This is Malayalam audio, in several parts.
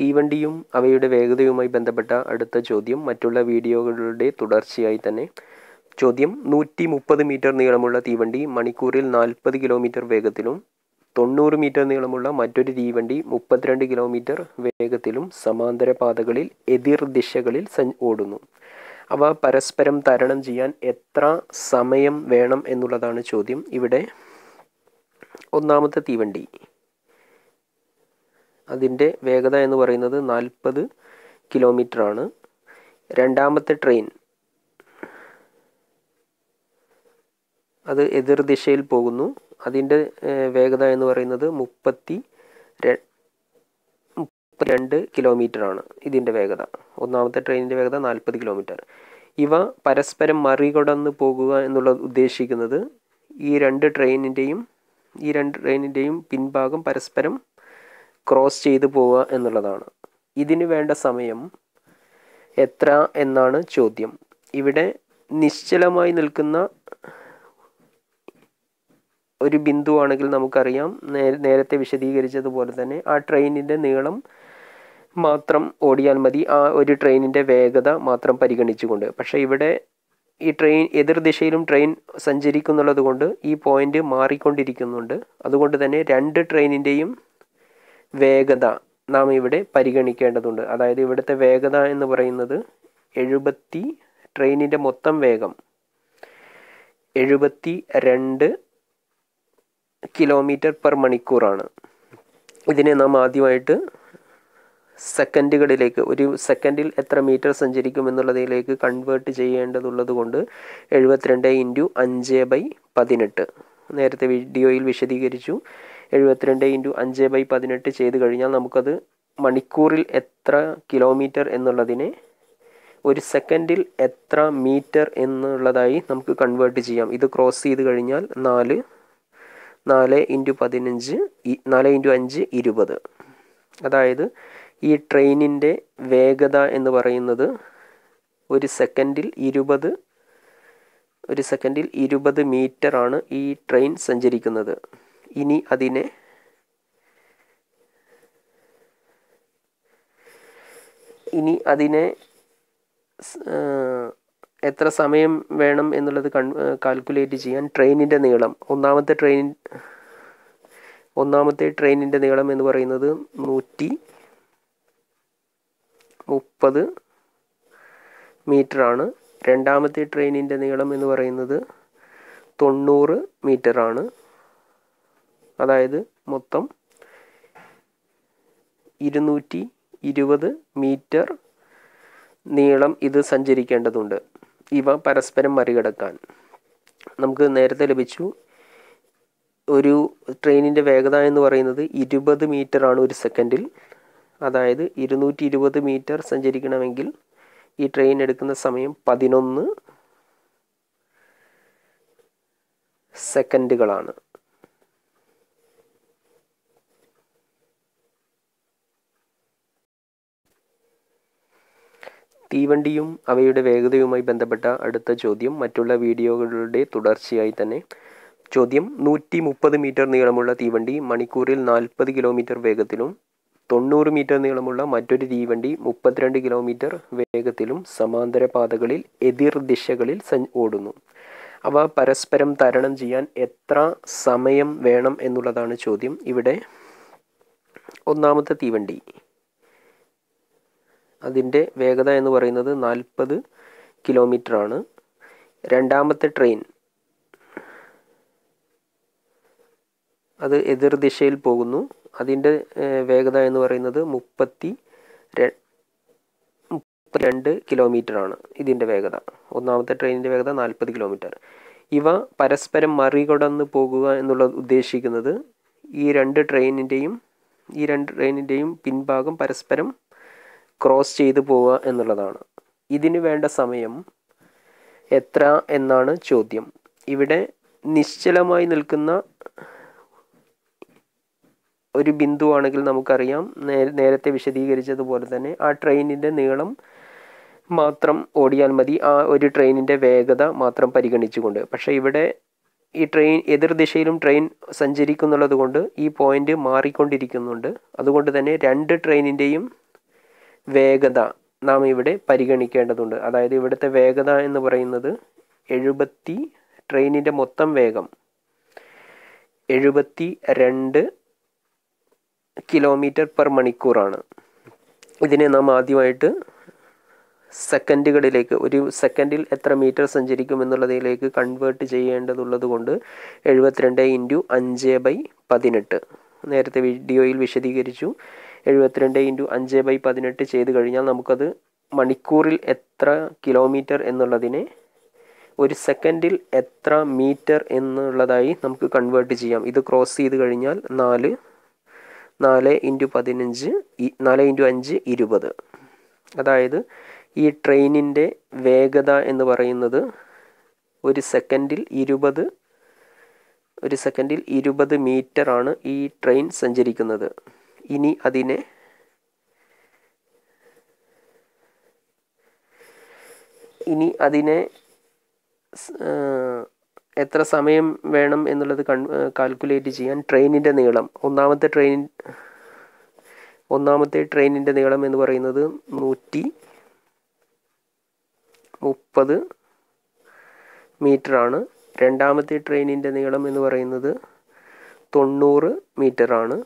തീവണ്ടിയും അവയുടെ വേഗതയുമായി ബന്ധപ്പെട്ട അടുത്ത ചോദ്യം. മറ്റുള്ള വീഡിയോകളുടെ തുടർച്ചയായി തന്നെ. ചോദ്യം നൂറ്റി മുപ്പത് മീറ്റർ നീളമുള്ള തീവണ്ടി മണിക്കൂറിൽ നാൽപ്പത് കിലോമീറ്റർ വേഗത്തിലും തൊണ്ണൂറ് മീറ്റർ നീളമുള്ള മറ്റൊരു തീവണ്ടി മുപ്പത്തിരണ്ട് കിലോമീറ്റർ വേഗത്തിലും സമാന്തര പാതകളിൽ എതിർ ദിശകളിൽ ഓടുന്നു. അവ പരസ്പരം തരണം ചെയ്യാൻ എത്ര സമയം വേണം എന്നുള്ളതാണ് ചോദ്യം. ഇവിടെ ഒന്നാമത്തെ തീവണ്ടി. അതിന്റെ വേഗത എന്ന് പറയുന്നത് നാൽപ്പത് കിലോമീറ്റർ ആണ് രണ്ടാമത്തെ ട്രെയിൻ. അത് എതിർ ദിശയിൽ പോകുന്നു. അതിന്റെ വേഗത എന്ന് പറയുന്നത് മുപ്പത്തി രണ്ട് കിലോമീറ്റർ ആണ് ഇതിന്റെ വേഗത. ഒന്നാമത്തെ ട്രെയിനിന്റെ വേഗത നാൽപ്പത് കിലോമീറ്റർ. ഇവ പരസ്പരം മറികടന്ന് പോകുക എന്നുള്ളത് ഉദ്ദേശിക്കുന്നത് ഈ രണ്ട് ട്രെയിനിന്റെയും ഈ രണ്ട് ട്രെയിനിന്റെയും പിൻഭാഗം പരസ്പരം ക്രോസ് ചെയ്തു പോവുക എന്നുള്ളതാണ്. ഇതിന് വേണ്ട സമയം എത്ര എന്നാണ് ചോദ്യം. ഇവിടെ നിശ്ചലമായി നിൽക്കുന്ന ഒരു ബിന്ദുവാണെങ്കിൽ നമുക്കറിയാം. നേരത്തെ വിശദീകരിച്ചതുപോലെ തന്നെ ആ ട്രെയിനിന്റെ നീളം മാത്രം ഓടിയാൽ മതി. ആ ഒരു ട്രെയിനിന്റെ വേഗത മാത്രം പരിഗണിച്ചുകൊണ്ട്. പക്ഷേ ഇവിടെ ഈ ട്രെയിൻ എതിർ ദിശയിലും ട്രെയിൻ സഞ്ചരിക്കുന്നുള്ളത് കൊണ്ട് ഈ പോയിന്റ് മാറിക്കൊണ്ടിരിക്കുന്നുണ്ട്. അതുകൊണ്ട് തന്നെ രണ്ട് ട്രെയിനിന്റെയും വേഗത നാം ഇവിടെ പരിഗണിക്കേണ്ടതുണ്ട്. അതായത് ഇവിടുത്തെ വേഗത എന്ന് പറയുന്നത് എഴുപത്തി ട്രെയിനിന്റെ മൊത്തം വേഗം എഴുപത്തി രണ്ട് കിലോമീറ്റർ പെർ മണിക്കൂറാണ്. ഇതിനെ നാം ആദ്യമായിട്ട് സെക്കൻഡുകളിലേക്ക് ഒരു സെക്കൻഡിൽ എത്ര മീറ്റർ സഞ്ചരിക്കും എന്നുള്ളതിലേക്ക് കൺവേർട്ട് ചെയ്യേണ്ടതുള്ളത് കൊണ്ട് എഴുപത്തിരണ്ട് ഇന്റു അഞ്ച് ബൈ പതിനെട്ട്. നേരത്തെ വീഡിയോയിൽ വിശദീകരിച്ചു. എഴുപത്തിരണ്ട് ഇന്റു അഞ്ച് ബൈ പതിനെട്ട് ചെയ്ത് കഴിഞ്ഞാൽ നമുക്കത് മണിക്കൂറിൽ എത്ര കിലോമീറ്റർ എന്നുള്ളതിനെ ഒരു സെക്കൻഡിൽ എത്ര മീറ്റർ എന്നുള്ളതായി നമുക്ക് കൺവേർട്ട് ചെയ്യാം. ഇത് ക്രോസ് ചെയ്ത് കഴിഞ്ഞാൽ നാല് നാല് ഇന്റു പതിനഞ്ച് നാല് ഇന്റു അഞ്ച് ഇരുപത്. അതായത് ഈ ട്രെയിനിന്റെ വേഗത എന്ന് പറയുന്നത് ഒരു സെക്കൻഡിൽ ഇരുപത് ഒരു സെക്കൻഡിൽ ഇരുപത് മീറ്റർ ആണ് ഈ ട്രെയിൻ സഞ്ചരിക്കുന്നത്. ഇനി അതിനെ ഇനി അതിനെ എത്ര സമയം വേണം എന്നുള്ളത് കൺ കാൽക്കുലേറ്റ് ചെയ്യാൻ ട്രെയിനിന്റെ നീളം. ഒന്നാമത്തെ ട്രെയിൻ ഒന്നാമത്തെ ട്രെയിനിന്റെ നീളം എന്ന് പറയുന്നത് നൂറ്റി മുപ്പത് മീറ്ററാണ്. രണ്ടാമത്തെ ട്രെയിനിന്റെ നീളം എന്ന് പറയുന്നത് തൊണ്ണൂറ് മീറ്ററാണ്. അതായത് മൊത്തം ഇരുന്നൂറ്റി ഇരുപത് മീറ്റർ നീളം ഇത് സഞ്ചരിക്കേണ്ടതുണ്ട്. ഇവ പരസ്പരം മറികടക്കാൻ. നമുക്ക് നേരത്തെ ലഭിച്ചു. ഒരു ട്രെയിനിന്റെ വേഗത എന്ന് പറയുന്നത് ഇരുപത് മീറ്റർ ആണ് ഒരു സെക്കൻഡിൽ. അതായത് ഇരുന്നൂറ്റി ഇരുപത് മീറ്റർ സഞ്ചരിക്കണമെങ്കിൽ ഈ ട്രെയിൻ എടുക്കുന്ന സമയം പതിനൊന്ന് സെക്കൻഡുകളാണ്. തീവണ്ടിയും അവയുടെ വേഗതയുമായി ബന്ധപ്പെട്ട അടുത്ത ചോദ്യം. മറ്റുള്ള വീഡിയോകളുടെ തുടർച്ചയായി തന്നെ ചോദ്യം. നൂറ്റി മുപ്പത് മീറ്റർ നീളമുള്ള തീവണ്ടി മണിക്കൂറിൽ നാൽപ്പത് കിലോമീറ്റർ വേഗത്തിലും തൊണ്ണൂറ് മീറ്റർ നീളമുള്ള മറ്റൊരു തീവണ്ടി മുപ്പത്തിരണ്ട് കിലോമീറ്റർ വേഗത്തിലും സമാന്തര പാതകളിൽ എതിർ ദിശകളിൽ ഓടുന്നു. അവ പരസ്പരം തരണം ചെയ്യാൻ എത്ര സമയം വേണം എന്നുള്ളതാണ് ചോദ്യം. ഇവിടെ ഒന്നാമത്തെ തീവണ്ടി. അതിന്റെ വേഗത എന്ന് പറയുന്നത് നാൽപ്പത് കിലോമീറ്റർ ആണ് രണ്ടാമത്തെ ട്രെയിൻ. അത് എതിർ ദിശയിൽ പോകുന്നു. അതിന്റെ വേഗത എന്ന് പറയുന്നത് മുപ്പത്തി രണ്ട് കിലോമീറ്റർ ആണ് ഇതിന്റെ വേഗത. ഒന്നാമത്തെ ട്രെയിനിന്റെ വേഗത നാൽപ്പത് കിലോമീറ്റർ. ഇവ പരസ്പരം മറികടന്ന് പോകുക എന്നുള്ളത് ഉദ്ദേശിക്കുന്നത് ഈ രണ്ട് ട്രെയിനിന്റെയും ഈ രണ്ട് ട്രെയിനിന്റെയും പിൻഭാഗം പരസ്പരം ക്രോസ് ചെയ്തു പോവുക എന്നുള്ളതാണ്. ഇതിന് വേണ്ട സമയം എത്ര എന്നാണ് ചോദ്യം. ഇവിടെ നിശ്ചലമായി നിൽക്കുന്ന ഒരു ബിന്ദുവാണെങ്കിൽ നമുക്കറിയാം. നേരത്തെ വിശദീകരിച്ചതുപോലെ തന്നെ ആ ട്രെയിനിന്റെ നീളം മാത്രം ഓടിയാൽ മതി. ആ ഒരു ട്രെയിനിന്റെ വേഗത മാത്രം പരിഗണിച്ചുകൊണ്ട്. പക്ഷേ ഇവിടെ ഈ ട്രെയിൻ എതിർ ദിശയിലും ട്രെയിൻ സഞ്ചരിക്കുന്നുള്ളത് കൊണ്ട് ഈ പോയിന്റ് മാറിക്കൊണ്ടിരിക്കുന്നുണ്ട്. അതുകൊണ്ട് തന്നെ രണ്ട് ട്രെയിനിന്റെയും വേഗത നാം ഇവിടെ പരിഗണിക്കേണ്ടതുണ്ട്. അതായത് ഇവിടുത്തെ വേഗത എന്ന് പറയുന്നത് എഴുപത്തി ട്രെയിനിന്റെ മൊത്തം വേഗം എഴുപത്തി രണ്ട് കിലോമീറ്റർ പെർ മണിക്കൂറാണ്. ഇതിനെ നാം ആദ്യമായിട്ട് സെക്കൻഡുകളിലേക്ക് ഒരു സെക്കൻഡിൽ എത്ര മീറ്റർ സഞ്ചരിക്കും എന്നുള്ളതിലേക്ക് കൺവേർട്ട് ചെയ്യേണ്ടതുള്ളത് കൊണ്ട് എഴുപത്തിരണ്ട് ഇന്റു അഞ്ച് ബൈ പതിനെട്ട്. നേരത്തെ വീഡിയോയിൽ വിശദീകരിച്ചു. എഴുപത്തിരണ്ട് ഇന്റു അഞ്ച് ബൈ പതിനെട്ട് ചെയ്ത് കഴിഞ്ഞാൽ നമുക്കത് മണിക്കൂറിൽ എത്ര കിലോമീറ്റർ എന്നുള്ളതിനെ ഒരു സെക്കൻഡിൽ എത്ര മീറ്റർ എന്നുള്ളതായി നമുക്ക് കൺവേർട്ട് ചെയ്യാം. ഇത് ക്രോസ് ചെയ്ത് കഴിഞ്ഞാൽ നാല് നാല് ഇന്റു പതിനഞ്ച് നാല് ഇന്റു അഞ്ച് ഇരുപത്. അതായത് ഈ ട്രെയിനിന്റെ വേഗത എന്ന് പറയുന്നത് ഒരു സെക്കൻഡിൽ ഇരുപത് ഒരു സെക്കൻഡിൽ ഇരുപത് ആണ് ഈ ട്രെയിൻ സഞ്ചരിക്കുന്നത്. ഇനി അതിനെ ഇനി അതിനെ എത്ര സമയം വേണം എന്നുള്ളത് കൺ കാൽക്കുലേറ്റ് ചെയ്യാൻ ട്രെയിനിന്റെ നീളം. ഒന്നാമത്തെ ട്രെയിൻ ഒന്നാമത്തെ ട്രെയിനിന്റെ നീളം എന്ന് പറയുന്നത് നൂറ്റി മുപ്പത് മീറ്ററാണ്. രണ്ടാമത്തെ ട്രെയിനിന്റെ നീളം എന്ന് പറയുന്നത് തൊണ്ണൂറ് മീറ്ററാണ്.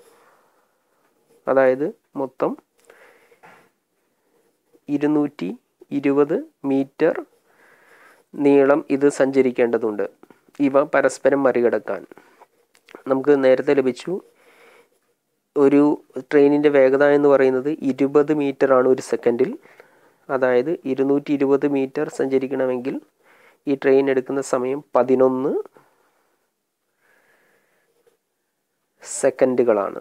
അതായത് മൊത്തം ഇരുന്നൂറ്റി ഇരുപത് മീറ്റർ നീളം ഇത് സഞ്ചരിക്കേണ്ടതുണ്ട്. ഇവ പരസ്പരം മറികടക്കാൻ. നമുക്ക് നേരത്തെ ലഭിച്ചു. ഒരു ട്രെയിനിന്റെ വേഗത എന്ന് പറയുന്നത് ഇരുപത് ആണ് ഒരു സെക്കൻഡിൽ. അതായത് ഇരുന്നൂറ്റി ഇരുപത് മീറ്റർ സഞ്ചരിക്കണമെങ്കിൽ ഈ ട്രെയിൻ എടുക്കുന്ന സമയം പതിനൊന്ന് സെക്കൻഡുകളാണ്.